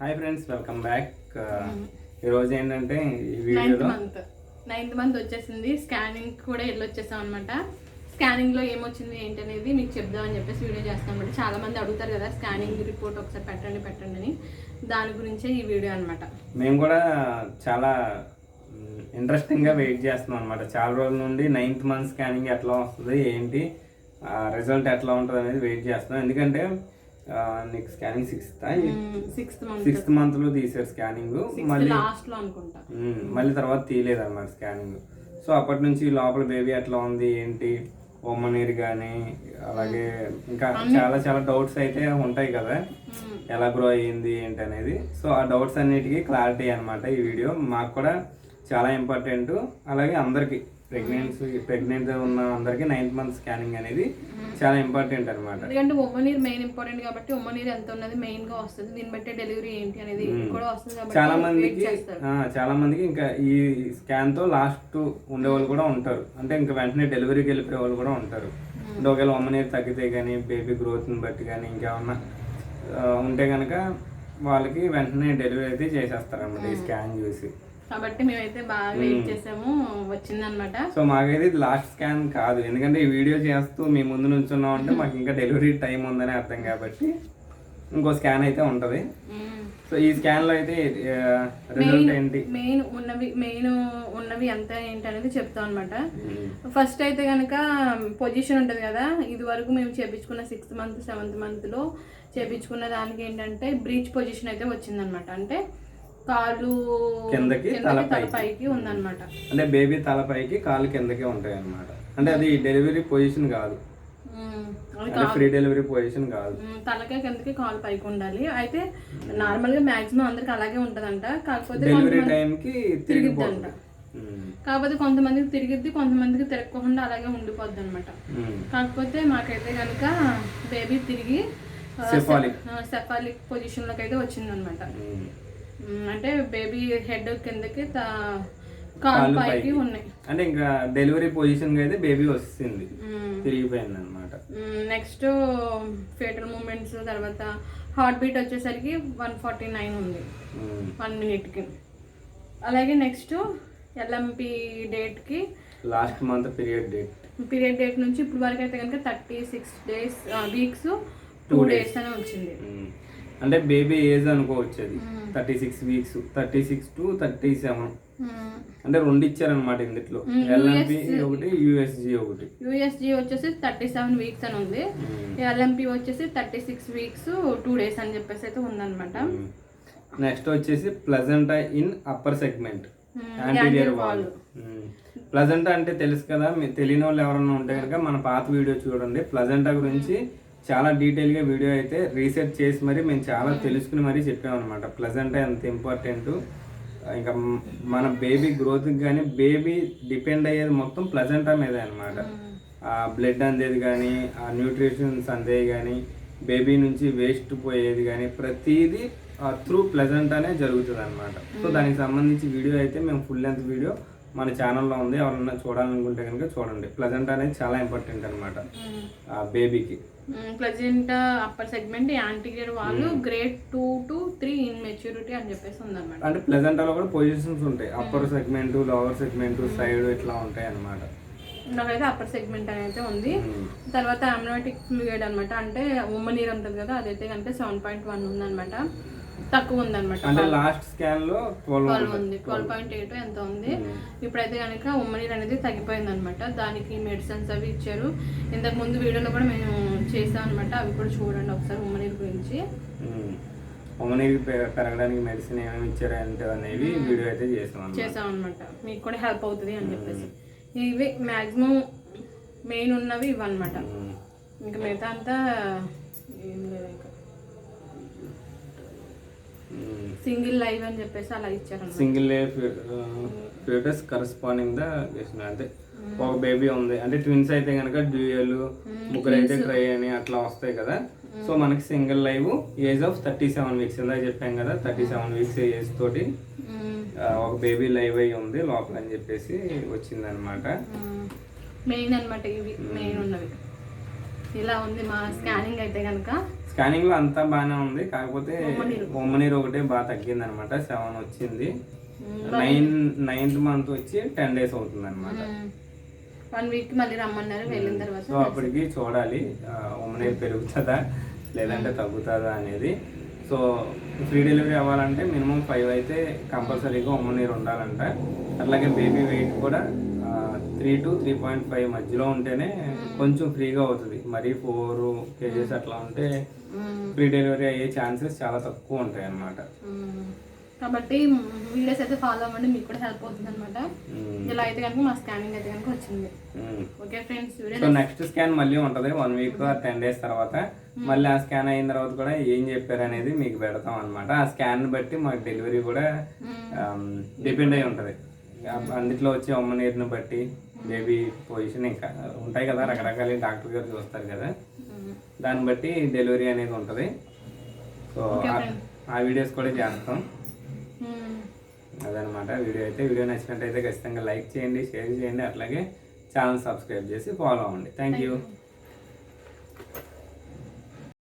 Hi friends welcome back ఈరోజు ఏంటంటే ఈ నైన్త్ వీడియోలో మంత్ నైన్త్ మంత్ వచ్చేసింది. స్కానింగ్ కూడా వెళ్ళొచ్చేసాం అనమాట స్కానింగ్లో ఏమొచ్చింది ఏంటి అనేది మీకు చెప్దామని చెప్పేసి వీడియో చేస్తాం అనమాట చాలా మంది అడుగుతారు కదా స్కానింగ్ రిపోర్ట్ ఒకసారి పెట్టండి పెట్టండి అని. దాని గురించే ఈ వీడియో అనమాట మేము కూడా చాలా ఇంట్రెస్టింగ్గా వెయిట్ చేస్తున్నాం అనమాట చాలా రోజుల నుండి నైన్త్ మంత్ స్కానింగ్ ఎట్లా వస్తుంది ఏంటి రిజల్ట్ ఎట్లా ఉంటుంది అనేది వెయిట్ చేస్తున్నాం. ఎందుకంటే నీకు స్కానింగ్ సిక్స్త్ సిక్స్త్ మంత్ మంత్లో తీసారు స్కానింగ్ మళ్ళీ లాస్ట్లో అనుకుంటా. ఉమ్, మళ్ళీ తర్వాత తీయలేదు అనమాట స్కానింగ్ సో అప్పటి నుంచి లోపల బేబీ ఎట్లా ఉంది ఏంటి? ఒమ్మనీరు కానీ అలాగే ఇంకా చాలా చాలా డౌట్స్ అయితే ఉంటాయి కదా. ఎలా గ్రో అయ్యింది ఏంటి అనేది? సో ఆ డౌట్స్ అన్నిటికీ క్లారిటీ అన్నమాట ఈ వీడియో మాకు కూడా చాలా ఇంపార్టెంట్ అలాగే అందరికి. ప్రెగ్నెన్సీ ప్రెగ్నెంట్ ఉన్న అందరికి నైన్త్ మంత్ స్కానింగ్ అనేది చాలా ఇంపార్టెంట్ అనమాట ఎందుకంటే ఉమ్మనీరు మెయిన్ ఇంపార్టెంట్ కాబట్టి ఉమ్మనీరు ఎంత ఉన్నది మెయిన్గా వస్తుంది. దీన్ని బట్టి డెలివరీ ఏంటి అనేది కూడా వస్తుంది కాబట్టి చాలా మందికి చాలా మందికి ఇంకా ఈ స్కాన్తో లాస్ట్ ఉండే వాళ్ళు కూడా ఉంటారు. అంటే ఇంకా వెంటనే డెలివరీకి వెళ్ళిపోయే వాళ్ళు కూడా ఉంటారు. అంటే ఒకవేళ వన్ ఇయర్ తగ్గితే కానీ బేబీ గ్రోత్ని బట్టి కానీ ఇంకేమన్నా ఉంటే కనుక వాళ్ళకి వెంటనే డెలివరీ అయితే చేసేస్తారు అన్నమాట ఈ స్కాన్ చూసి. కాబట్టి మేమైతే బాగా వెయిట్ చేసాము వచ్చిందనమాట సో మాకైతే ఇది లాస్ట్ స్కాన్ కాదు. ఎందుకంటే ఈ వీడియో చేస్తూ మీ ముందు నుంచున్నాం అంటే మాకు ఇంకా డెలివరీ టైం ఉందని అర్థం కాబట్టి ఇంకో స్కాన్ అయితే ఉంటుంది. సో ఈ స్కాన్లో అయితే రిజల్ట్ ఏంటి? మెయిన్ ఉన్నవి మెయిన్ ఉన్నవి ఎంత ఏంటి అనేది చెప్తాం అనమాట ఫస్ట్ అయితే కనుక పొజిషన్ ఉంటుంది కదా ఇది వరకు మేము చేపించుకున్న సిక్స్త్ మంత్ సెవెంత్ మంత్లో చేపించుకున్న దానికి ఏంటంటే బ్రీచ్ పొజిషన్ అయితే వచ్చిందనమాట అంటే కాళ్ళు కిందకి, కిందకి, తల తల పైకి. ఉందన్నమాట. అంటే బేబీ తలపైకి కాళ్ళు కిందకే ఉంటాయి అన్నమాట అంటే అది డెలివరీ పొజిషన్ కాదు. ఫ్రీ డెలివరీ పొజిషన్ కాదు. తలకే కిందకి కాలు పైకి ఉండాలి. అయితే నార్మల్గా మాక్సిమం అందరికి అలాగే ఉంటదంట. కాకపోతే డెలివరీ టైంకి తిరిగిపోతుంది. ఉమ్. కాకపోతే కొంతమందికి తిరిగిద్ది కొంతమందికి తిరగకుండా అలాగే ఉండిపోద్ది అనమాట. కాకపోతే మాకైతే కనుక బేబీ తిరిగి. సెఫాలిక్ పొజిషన్లోకి అయితే వచ్చిందనమాట. అంటే బేబీ హెడ్ కిందకి కాలు పైకి ఉన్నాయి. అంటే ఇంకా డెలివరీ పొజిషన్ అయితే బేబీ వస్తుంది. తిరిగిపోయింది అనమాట నెక్స్ట్ ఫేటల్ మూమెంట్స్ తర్వాత హార్ట్ బీట్ వచ్చేసరికి వన్ ఫార్టీ నైన్ ఉంది వన్ మినిట్కి అలాగే నెక్స్ట్ ఎల్ఎంపి డేట్కి last month period date period date నుంచి ఇప్పుడు వరకు అయితే కనుక thirty six days weeks two days అని వచ్చింది. అంటే బేబీ ఏజ్ అనుకోవచ్చు అది thirty six weeks thirty six to thirty seven. అంటే రెండు ఇచ్చారనమాట ఇందులో ఎల్ఎంపి ఒకటి యూఎస్జి ఒకటి. యూఎస్జి వచ్చేసి థర్టీ సెవెన్ వీక్స్ అని ఉంది. ఎల్ఎంపి వచ్చేసి thirty six weeks two days అని చెప్పేసి అయితే ఉందన్నమాట. నెక్స్ట్ వచ్చేసి placenta in upper segment anterior wall placenta అంటే తెలుసు కదా తెలియని వాళ్ళు ఎవరైనా ఉంటే కనుక మన పాత వీడియో చూడండి. ప్లజెంటా గురించి చాలా డీటెయిల్గా వీడియో అయితే రీసెర్చ్ చేసి మరి మేము చాలా తెలుసుకుని మరీ చెప్పామన్నమాట. ప్లజెంటా ఎంత ఇంపార్టెంట్ ఇంకా మన బేబీ గ్రోత్కి కానీ బేబీ డిపెండ్ అయ్యేది మొత్తం ప్లజెంటా మీదే అనమాట ఆ బ్లడ్ అందేది కానీ ఆ న్యూట్రిషన్స్ అందేది కానీ బేబీ నుంచి వేస్ట్ పోయేది కానీ ప్రతిదీ త్రూ ప్లెజెంట్ అనే జరుగుతుంది అనమాట సో దానికి సంబంధించి వీడియో అయితే మేము ఫుల్ లెంత్ వీడియో మన ఛానల్లో ఉంది. ఎవరన్నా చూడాలనుకుంటే కనుక చూడండి. ప్లెజెంట్ అనేది చాలా ఇంపార్టెంట్ అనమాట ఆ బేబీకి present upper segment anterior wall grade two to three in maturity అని చెప్పేసి ఉందన్నమాట. అంటే ప్లెజెంటాలో కూడా పొజిషన్స్ ఉంటాయి. Upper segment lower segment side ఇట్లా ఉంటాయి అనమాట నాకైతే అప్పర్ సెగ్మెంట్ అని అయితే ఉంది తర్వాత అమ్నోటిక్ ఫ్లూయిడ్ అనమాట అంటే ఉమ్మ నీరు ఉంటుంది కదా అదైతే కనుక సెవెన్ పాయింట్ వన్ ఉందన్నమాట. తక్కువ ఉందన్నమాట అంటే లాస్ట్ స్కాన్లో ట్వెల్వ్ ఉంది. ట్వెల్వ్ పాయింట్ ఎయిట్ ఎంత ఉంది? ఇప్పుడైతే కనుక ఉమ్మనీరు అనేది తగ్గిపోయింది అనమాట దానికి మెడిసిన్స్ అవి ఇచ్చారు. ఇంతకు ముందు వీడియోలో కూడా మేము చేసాం అనమాట అవి కూడా చూడండి ఒకసారి ఉమ్మనీరు గురించి. ఉమ్మనీరు పెరగడానికి మెడిసిన్ ఏమేమి ఇచ్చారు అంటే అనేవి వీడియో అయితే చేసాం చేసాం అనమాట మీకు కూడా హెల్ప్ అవుతుంది అని చెప్పేసి. ఇవి మ్యాక్సిమం మెయిన్ ఉన్నవి ఇవన్నమాట. ఇంకా మిగతా అంతా ఏం లేదు ఇంకా. సింగిల్ లైవ్ అని చెప్పేసి అలా ఇచ్చారన్నమాట సింగిల్ లే ఫీటస్ కరస్పాండింగ్ ద చేసిన అంటే ఒక బేబీ ఉంది. అంటే ట్విన్స్ అయితే కనుక డ్యూయల్ ముగ్గురు అయితే ట్రై అని అట్లా వస్తాయి కదా. సో మనకి single live age of thirty seven weeks ఇందాక చెప్పాం కదా థర్టీ సెవెన్ వీక్స్ ఏజ్ తోటి ఒక బేబీ లైవ్ అయి ఉంది లోపల అని చెప్పేసి వచ్చిందనమాట మెయిన్ అన్నమాట ఇవి మెయిన్ ఉన్నవి. ఇలా ఉంది మా స్కానింగ్ అయితే కనుక స్కానింగ్లో అంతా బాగానే ఉంది. కాకపోతే ఉమ్మనీరు ఒకటే బాగా తగ్గింది అనమాట సెవెన్ వచ్చింది. నైన్ నైన్త్ మంత్ వచ్చి టెన్ డేస్ అవుతుంది అనమాట వన్ వీక్ మళ్ళీ రమ్మన్నారు. వెళ్ళిన తర్వాత సో అప్పటికి చూడాలి. ఉమ్మనీరు పెరుగుతుందా లేదంటే తగ్గుతుందా అనేది. సో ఫ్రీ డెలివరీ అవ్వాలంటే మినిమం ఫైవ్ అయితే కంపల్సరీగా ఉమ్మనీరు ఉండాలంట. అట్లాగే బేబీ వెయిట్ కూడా three to three point five మధ్యలో ఉంటేనే కొంచెం ఫ్రీగా అవుతుంది. మరీ ఫోర్ కేజెస్ అట్లా ఉంటే. ఫ్రీ డెలివరీ అయ్యే ఛాన్సెస్ చాలా తక్కువ ఉంటాయి అన్నమాట. కాబట్టి వీడియోస్ అయితే ఫాలో అవ్వండి మీకు కూడా హెల్ప్ అవుతుంది అనమాట ఇలా అయితే కనుక మా స్కానింగ్ అయితే కనుక వచ్చింది. Okay friends so next scan మళ్ళీ ఉంటది వన్ వీక్ టెన్ డేస్ తర్వాత. మళ్ళీ ఆ స్కాన్ అయిన తర్వాత కూడా ఏం చెప్పారు అనేది మీకు పెడతాం అనమాట ఆ స్కాన్ బట్టి మాకు డెలివరీ కూడా డిపెండ్ అయి ఉంటది. అందుట్లో వచ్చే అమ్మ నీరుని బట్టి బేబీ పొజిషన్ ఇంకా ఉంటాయి కదా రకరకాల డాక్టర్ గారు చూస్తారు కదా. దాన్ని బట్టి డెలివరీ అనేది ఉంటది. సో ఆ- ఆ వీడియోస్ కూడా చేస్తాం. అదనమాట వీడియో అయితే వీడియో నచ్చినట్టయితే ఖచ్చితంగా లైక్ చేయండి షేర్ చేయండి. అట్లాగే ఛానల్ సబ్స్క్రైబ్ చేసి ఫాలో అవ్వండి. Thank you